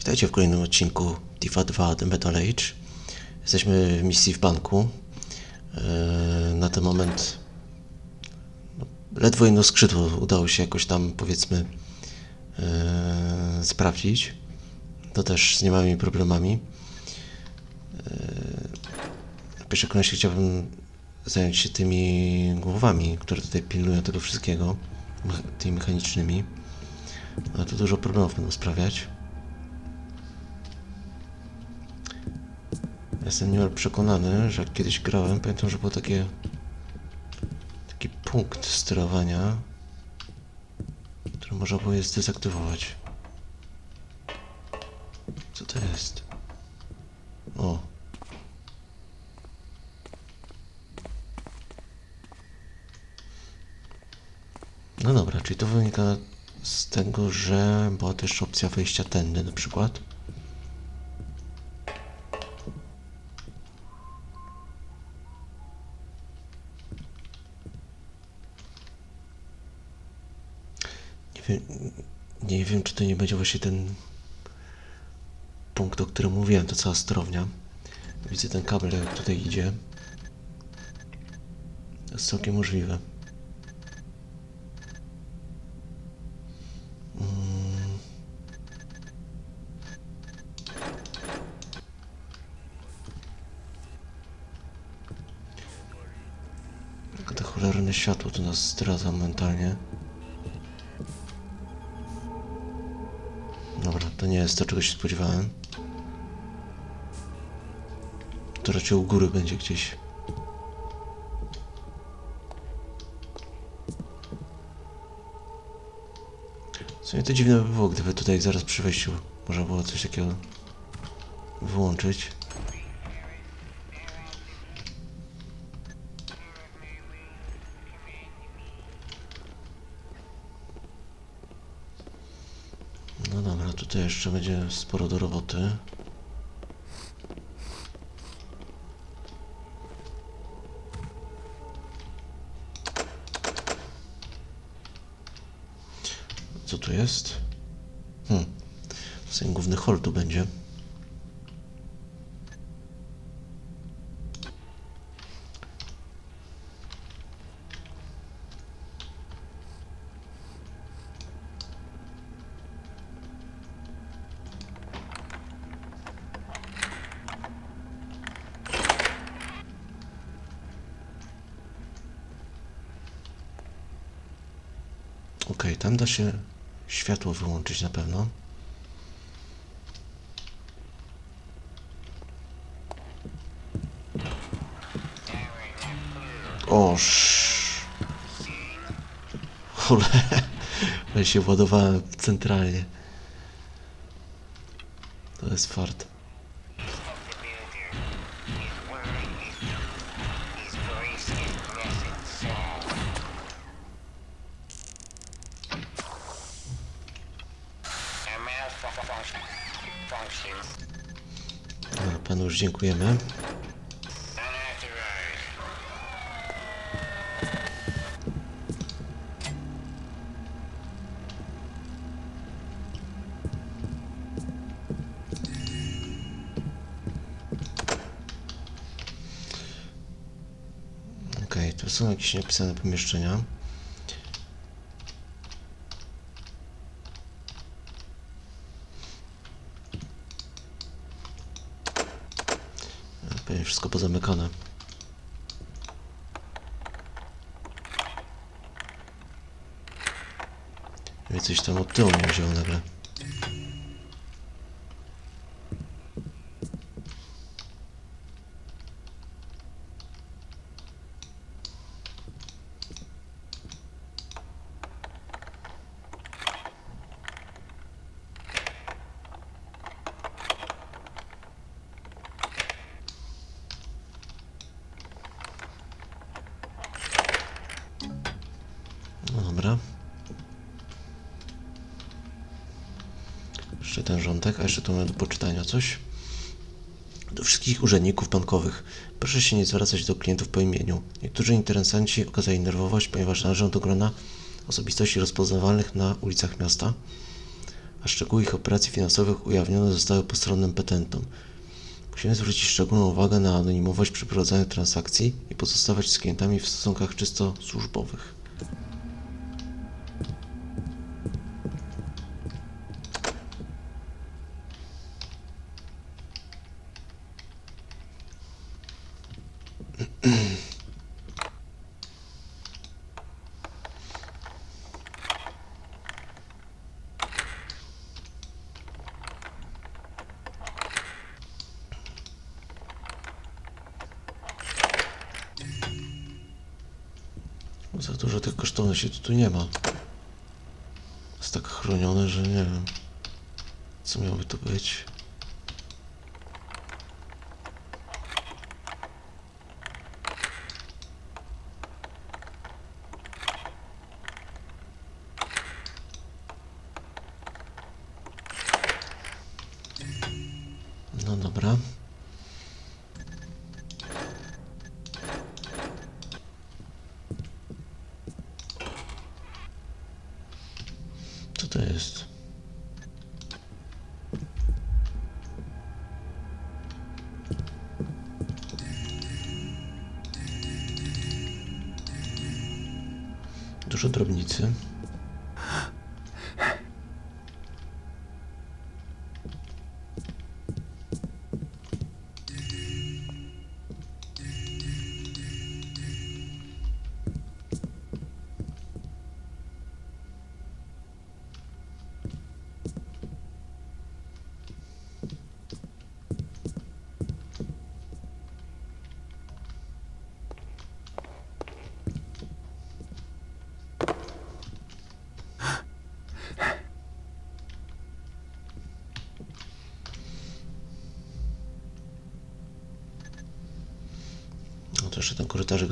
Witajcie w kolejnym odcinku Tifa 2 The Metal Age. Jesteśmy w misji w banku. Eee, Na ten moment no, ledwo jedno skrzydło udało się jakoś tam powiedzmy eee, sprawdzić. To też z niemałymi problemami. W pierwszej kolejności chciałbym zająć się tymi głowami, które tutaj pilnują tego wszystkiego, tymi mechanicznymi. Ale to dużo problemów będą sprawiać. Jestem niemal przekonany, że jak kiedyś grałem, pamiętam, że było takie taki punkt sterowania, który można było je zdezaktywować. Co to jest? O. No dobra, czyli to wynika z tego, że była też opcja wejścia tędy na przykład. Nie wiem, czy to nie będzie właśnie ten punkt, o którym mówiłem, to cała sterownia. Widzę ten kabel, jak tutaj idzie. To jest całkiem możliwe. Mm. To cholerne światło tu nas zdradza momentalnie. To nie jest to, czego się spodziewałem. To raczej u góry będzie gdzieś. W sumie to dziwne by było, gdyby tutaj zaraz przy wejściu można było coś takiego wyłączyć. Jeszcze będzie sporo do roboty. Co tu jest? Hmm. Ten główny hol tu będzie. Okej, tam da się światło wyłączyć na pewno. O, sz... Cholera, ja się władowałem centralnie. To jest fart. Dziękujemy. Okej, tu są jakieś nieopisane pomieszczenia. Pewnie wszystko pozamykane. I coś tam od tyłu mnie wzięło nagle. No dobra. Jeszcze ten rządek, a jeszcze tu mamy do poczytania coś. Do wszystkich urzędników bankowych. Proszę się nie zwracać do klientów po imieniu. Niektórzy interesanci okazali nerwowość, ponieważ należą do grona osobistości rozpoznawalnych na ulicach miasta. a szczegóły ich operacji finansowych ujawnione zostały postronnym petentom. Musimy zwrócić szczególną uwagę na anonimowość przeprowadzanych transakcji i pozostawać z klientami w stosunkach czysto służbowych. Za dużo tych kosztowności to tu nie ma. Jest tak chronione, że nie wiem, co miałoby to być. Dużo drobnicy.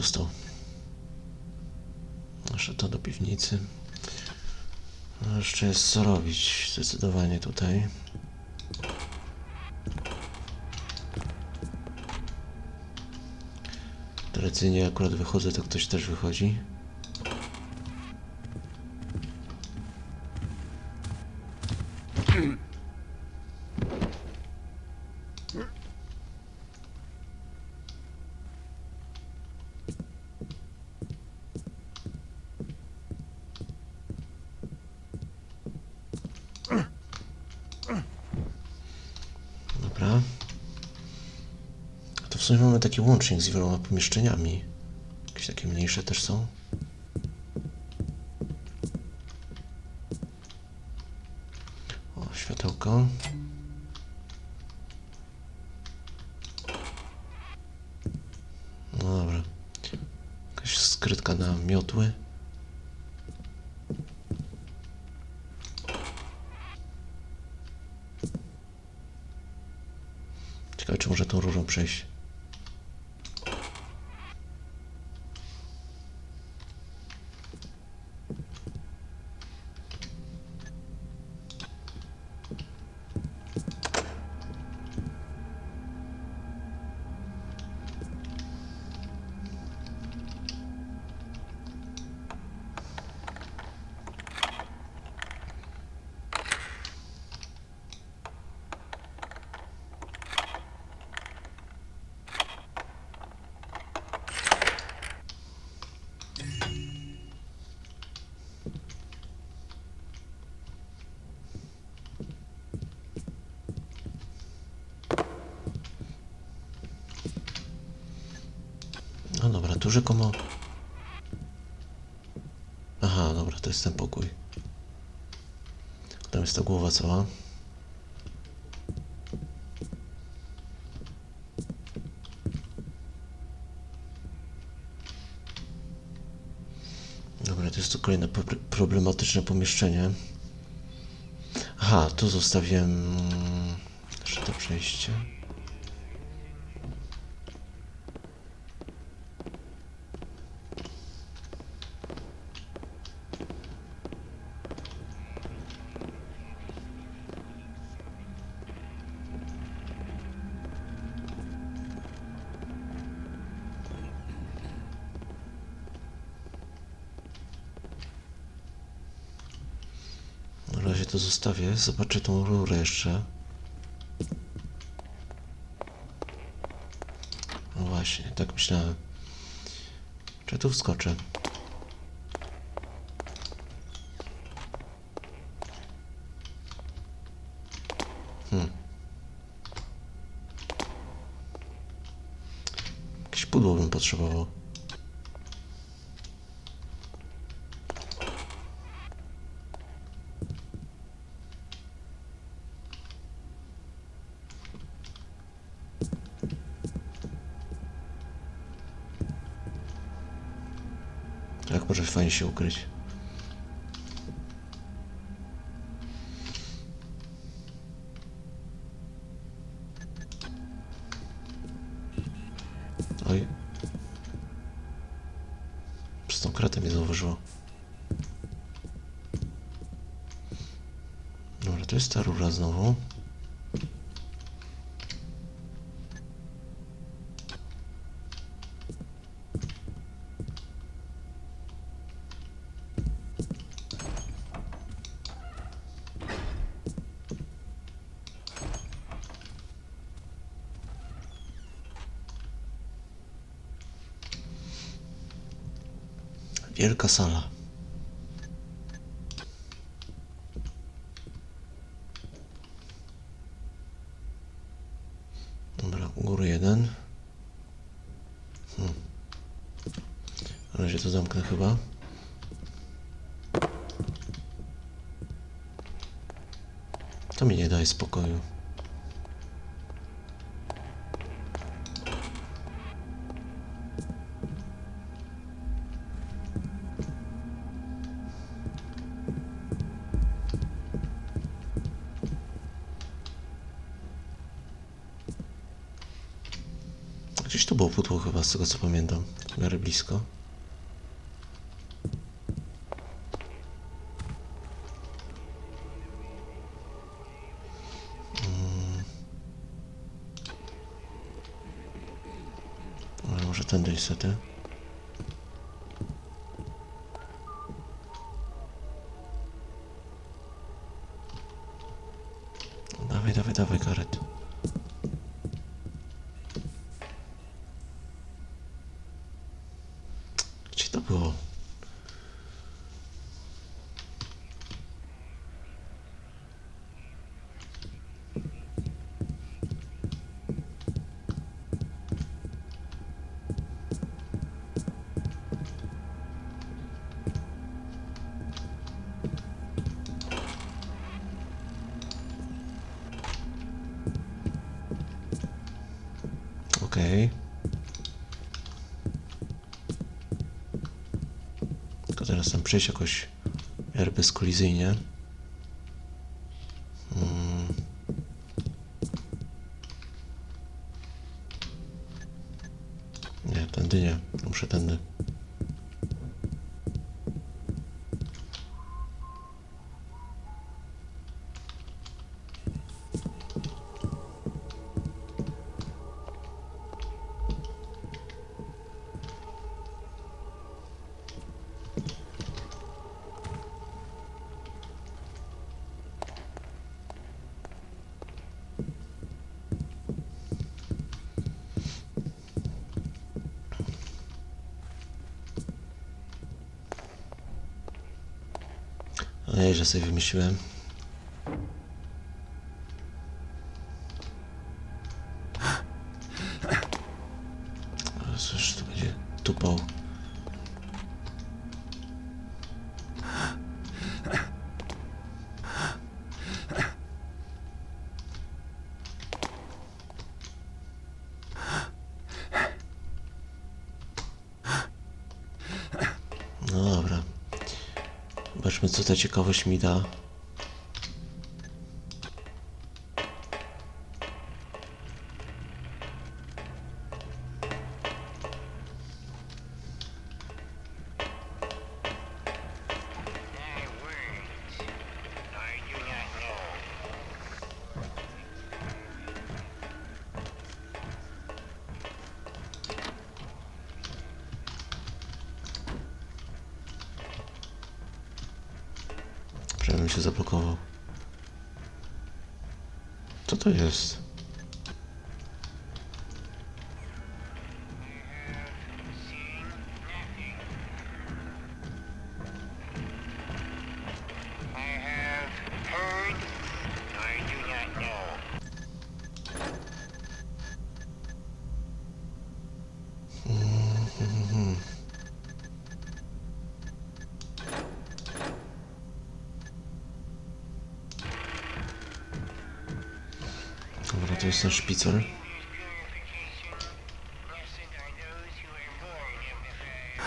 Został. Jeszcze to do piwnicy. No jeszcze jest co robić, zdecydowanie tutaj. Tradycyjnie akurat wychodzę, to ktoś też wychodzi. Dobra. To w sumie mamy taki łącznik z wieloma pomieszczeniami. Jakieś takie mniejsze też są. O, światełko. No dobra. Jakaś skrytka na miotły. Ciekawe, czy może tą różą przejść. No dobra, tu rzekomo... Aha, dobra, to jest ten pokój. Tam jest ta głowa cała. Dobra, to jest to kolejne problematyczne pomieszczenie. Aha, tu zostawiłem mm, jeszcze to przejście. To zostawię. Zobaczę tą rurę jeszcze. No właśnie, tak myślałem. Czy tu wskoczę? Hmm. Jakieś pudło bym potrzebował. Fajnie się ukryć? Oj. Przez tą kratę mnie zauważyło. Dobra, to jest ta rura znowu. Sala. Dobra, u góry jeden. Hmm. Na razie to zamknę chyba. To mi nie daje spokoju. Z tego co pamiętam. W miarę blisko. Mm. Może tędy niestety. Gdzie Tam przejść jakoś miarę bezkolizyjnie. Że sobie wymyśliłem. Zobaczmy, co ta ciekawość mi da.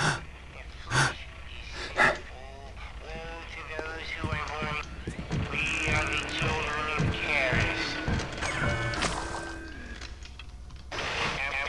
A,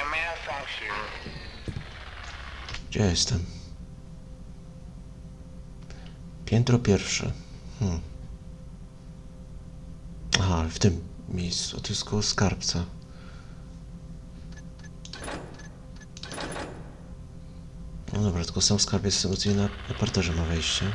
a malfunction. Gdzie jestem? Piętro pierwsze. Hmm. Aha, w tym miejscu. To jest koło skarbca. No dobra, tylko sam skarb jest z na parterze ma wejście.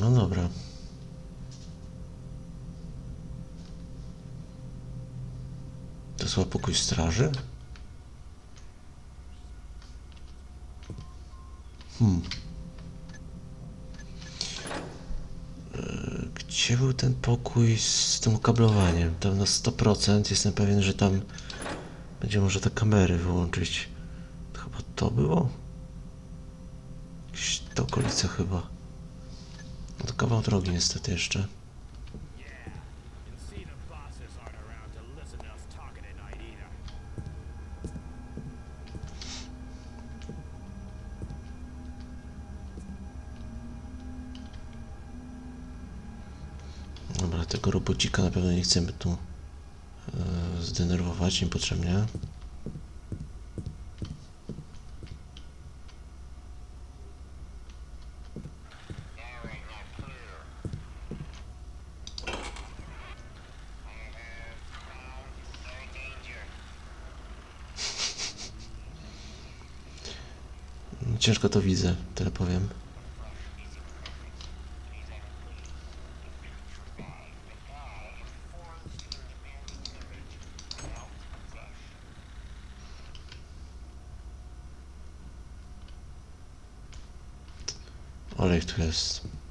No dobra. To jest pokój straży? Hmm. E, Gdzie był ten pokój z tym kablowaniem? Tam na 100% jestem pewien, że tam będzie można te kamery wyłączyć. To chyba to było? Jakieś te okolice chyba. Kawał drogi niestety jeszcze. Dobra, tego robocika na pewno nie chcemy tu e, zdenerwować niepotrzebnie. Ciężko to widzę, tyle powiem. Olej tu jest.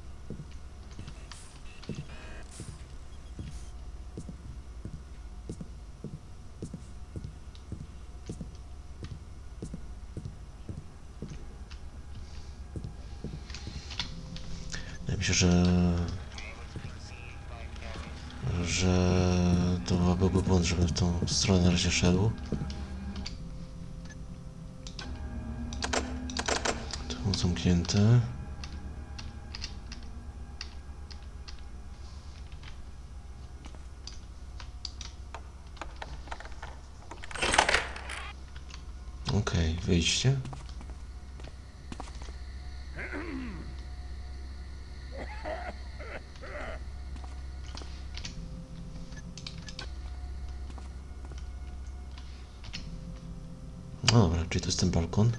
Się, że że to byłby błąd, żebym w tą stronę na razie szedł. To zamknięte. Okej, wyjście. No dobra, czyli to jest ten balkon.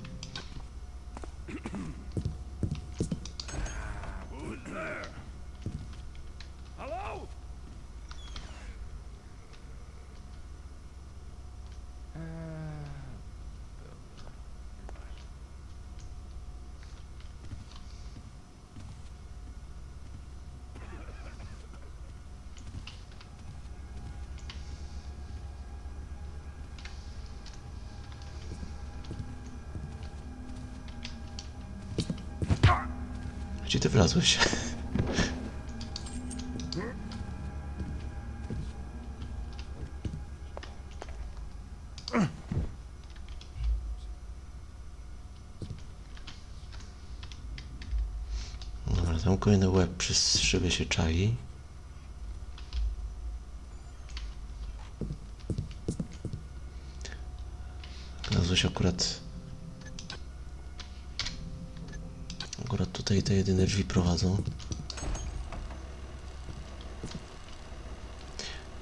Gdzie ty wlazłeś? Dobra, tam kolejny łeb przez szybę się czai. Znalazłeś akurat... Akurat tutaj te jedyne drzwi prowadzą.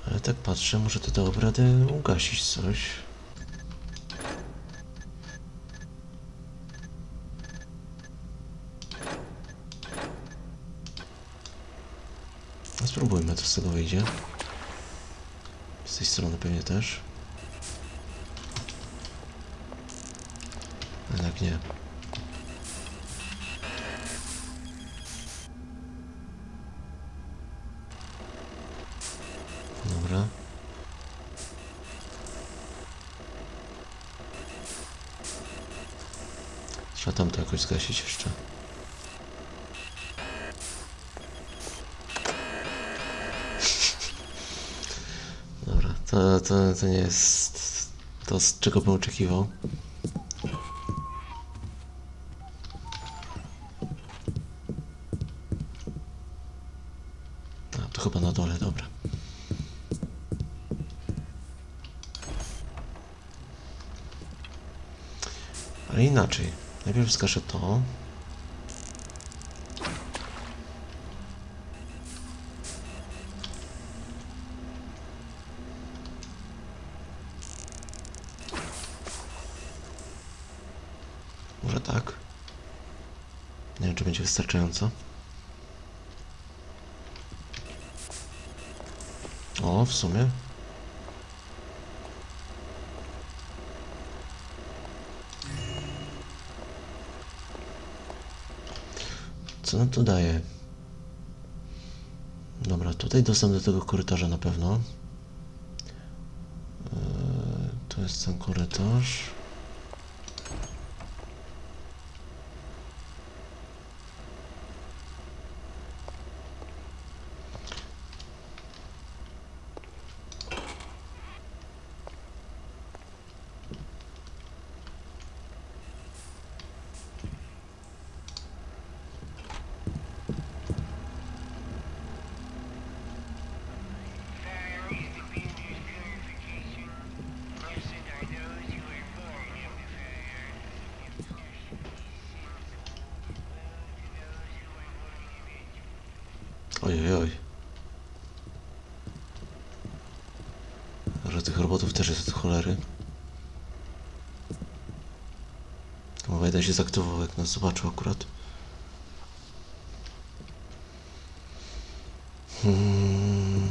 Ale tak patrzę, może to dałoby radę ugasić coś. No spróbujmy, co z tego wyjdzie. Z tej strony pewnie też. Jednak nie. To, nie jest to, z czego bym oczekiwał. A, to chyba na dole, dobra. Ale inaczej. Najpierw zgaszę to. Może tak. Nie wiem, czy będzie wystarczająco. O, w sumie. Co nam to daje? Dobra, tutaj dostęp do tego korytarza na pewno. Eee, to jest ten korytarz. Wajda się zaktywował, jak nas zobaczył akurat. Hmm.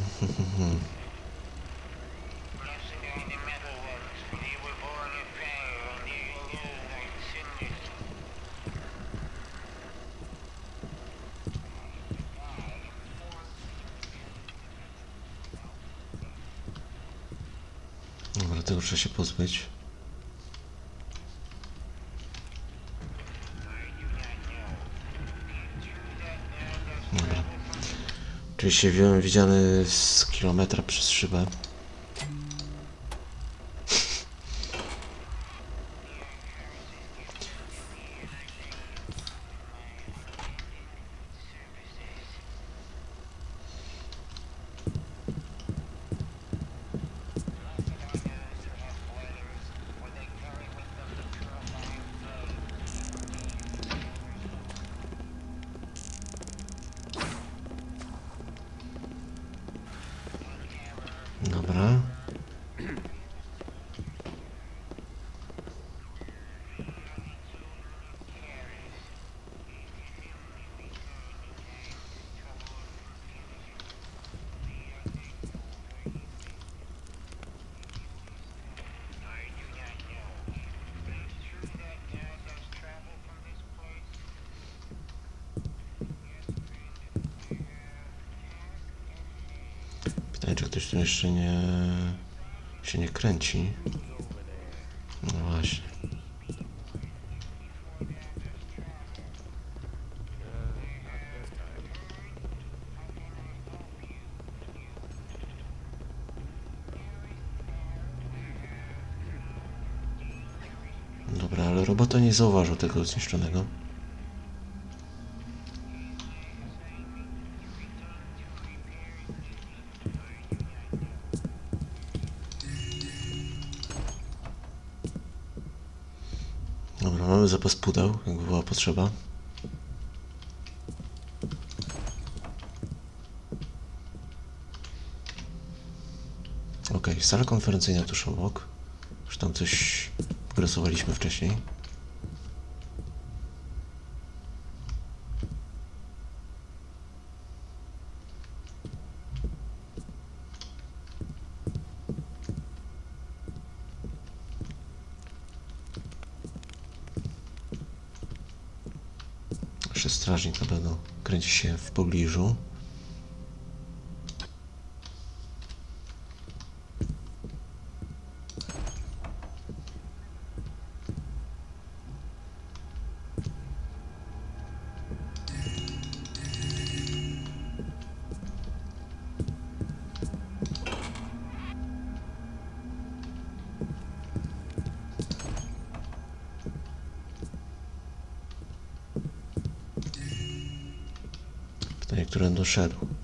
Dobra, tego trzeba się pozbyć. Oczywiście widziany z kilometra przez szybę. Czekaj, czy ktoś tu jeszcze nie... się nie kręci. No właśnie. Dobra, ale robota nie zauważył tego zniszczonego. Mamy zapas pudeł, jakby była potrzeba. Okej, sala konferencyjna tuż obok. Już tam coś grosowaliśmy wcześniej. Jeszcze strażnik na pewno się w pobliżu. Pytanie, które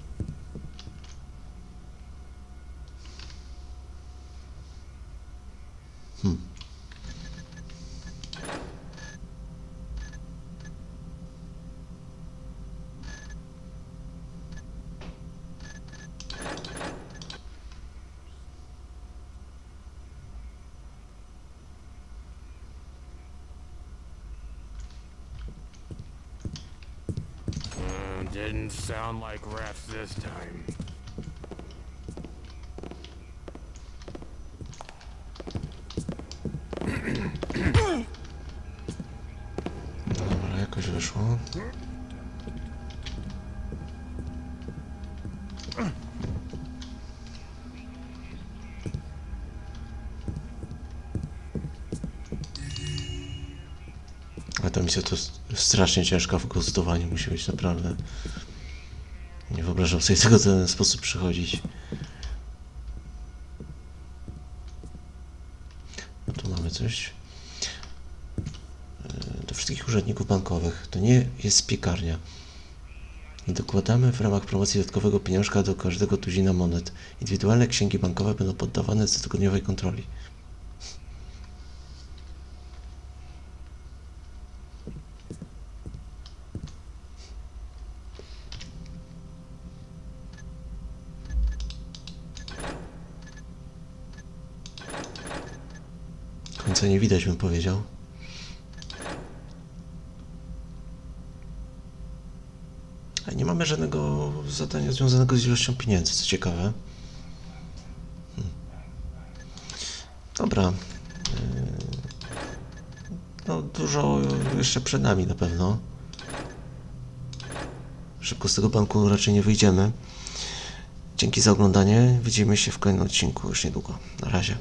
didn't sound like rats this time. Dobra, jakoś wyszło. Misja to strasznie ciężka w gustowaniu musi być naprawdę. Nie wyobrażam sobie tego w ten sposób przychodzić. No tu mamy coś. E, Do wszystkich urzędników bankowych. To nie jest piekarnia. Dokładamy w ramach promocji dodatkowego pieniążka do każdego tuzina monet. Indywidualne księgi bankowe będą poddawane cotygodniowej kontroli. Bym powiedział. Nie mamy żadnego zadania związanego z ilością pieniędzy, co ciekawe. Hmm. Dobra. Yy, No, dużo jeszcze przed nami na pewno. Szybko z tego banku raczej nie wyjdziemy. Dzięki za oglądanie. Widzimy się w kolejnym odcinku już niedługo. Na razie.